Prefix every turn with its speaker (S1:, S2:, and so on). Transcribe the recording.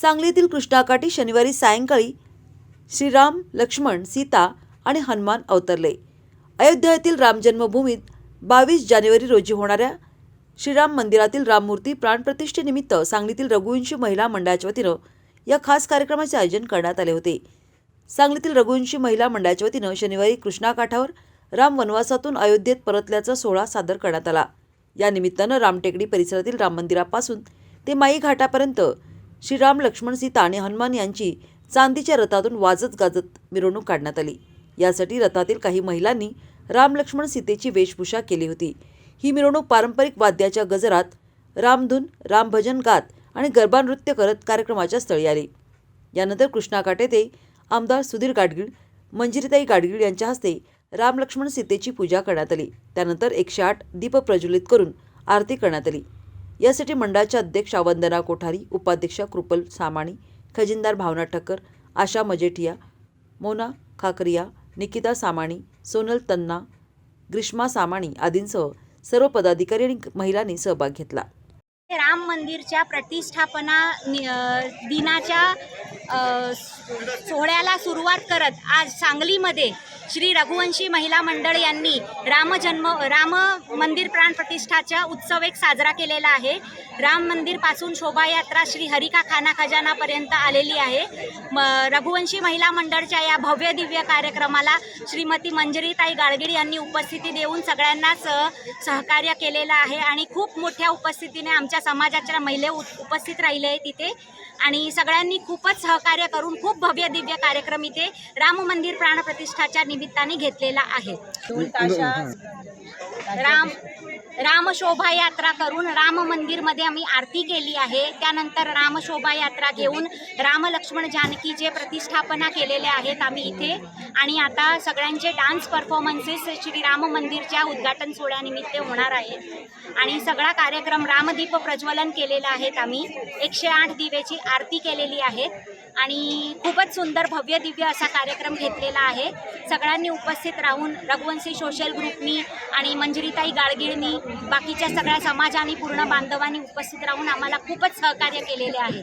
S1: सांगलीतील कृष्णाकाठी शनिवारी सायंकाळी श्रीराम लक्ष्मण सीता आणि हनुमान अवतरले. अयोध्या येथील बावीस जानेवारी रोजी होणाऱ्या श्रीराम मंदिरातील राममूर्ती प्राणप्रतिष्ठेनिमित्त सांगलीतील रघुवंशी महिला मंडळाच्या वतीनं या खास कार्यक्रमाचे आयोजन करण्यात आले होते. सांगलीतील रघुवंशी महिला मंडळाच्या वतीनं शनिवारी कृष्णाकाठावर राम वनवासातून अयोध्येत परतल्याचा सोहळा सादर करण्यात आला. या निमित्तानं रामटेकडी परिसरातील राम मंदिरापासून ते माई घाटापर्यंत श्रीराम लक्ष्मण सीता आणि हनुमान यांची चांदीच्या रथातून वाजत गाजत मिरवणूक काढण्यात आली. यासाठी रथातील काही महिलांनी राम लक्ष्मण सीतेची वेशभूषा केली होती. ही मिरवणूक पारंपरिक वाद्याच्या गजरात रामधून रामभजन गात आणि गरबा नृत्य करत कार्यक्रमाच्या स्थळी आली. यानंतर कृष्णाकाठ येथे आमदार सुधीर गाडगीळ मंजिरीताई गाडगीळ यांच्या हस्ते राम लक्ष्मण सीतेची पूजा करण्यात आली. त्यानंतर एकशे आठ दीप प्रज्वलित करून आरती करण्यात आली. यासाठी मंडळाच्या अध्यक्षा वंदना कोठारी उपाध्यक्षा कृपल सामाणी खजिनदार भावना ठक्कर आशा मजेठिया मोना खाकरिया निकिता सामाणी सोनल तन्ना ग्रीष्मा सामाणी आदींसह सर्व पदाधिकारी आणि महिलांनी सहभाग घेतला.
S2: राम मंदिरच्या प्रतिष्ठापना दिनाच्या सोहळ्याला सुरुवात करत आज सांगलीमध्ये श्री रघुवंशी महिला मंडळ यांनी रामजन्म राम मंदिर प्राण प्रतिष्ठाचा उत्सव एक साजरा केलेला आहे. राम मंदिरपासून शोभायात्रा श्री हरिका खाना खजानापर्यंत आलेली आहे. म रघुवंशी महिला मंडळच्या या भव्य दिव्य कार्यक्रमाला श्रीमती मंजरीताई गाडगिडी यांनी उपस्थिती देऊन सगळ्यांनाच अ, सहकार्य केलेलं आहे आणि खूप मोठ्या उपस्थितीने आमच्या समाजाच्या महिले उपस्थित राहिले आहे तिथे आणि सगळ्यांनी खूपच सहकार्य करून खूप भव्य दिव्य कार्यक्रम इथे राम मंदिर प्राणप्रतिष्ठाच्या निमित्ताने घेतलेला आहे. राम राम शोभायात्रा करून राम मंदिरमध्ये आम्ही आरती केली आहे. त्यानंतर राम शोभायात्रा घेऊन राम लक्ष्मण जानकीचे प्रतिष्ठापना केलेले आहेत आम्ही इथे. आणि आता सगळ्यांचे डान्स परफॉर्मन्सेस श्री राम मंदिरच्या उद्घाटन सोहळ्यानिमित्त होणार आहेत. आणि सगळा कार्यक्रम रामदीप प्रज्वलन केलेला आहेत आम्ही. एकशे आठ दिवेची आरती केलेली आहे. आणि खूपच सुंदर भव्य दिव्य असा कार्यक्रम घेतलेला आहे. सगळ्यांनी उपस्थित राहून रघुवंशी सोशल ग्रुपनी आणि मंजिरीताई गाडगिळनी बाकीच्या सगळ्या समाजाने पूर्ण बांधवांनी उपस्थित राहून आम्हाला खूपच सहकार्य केलेले आहे.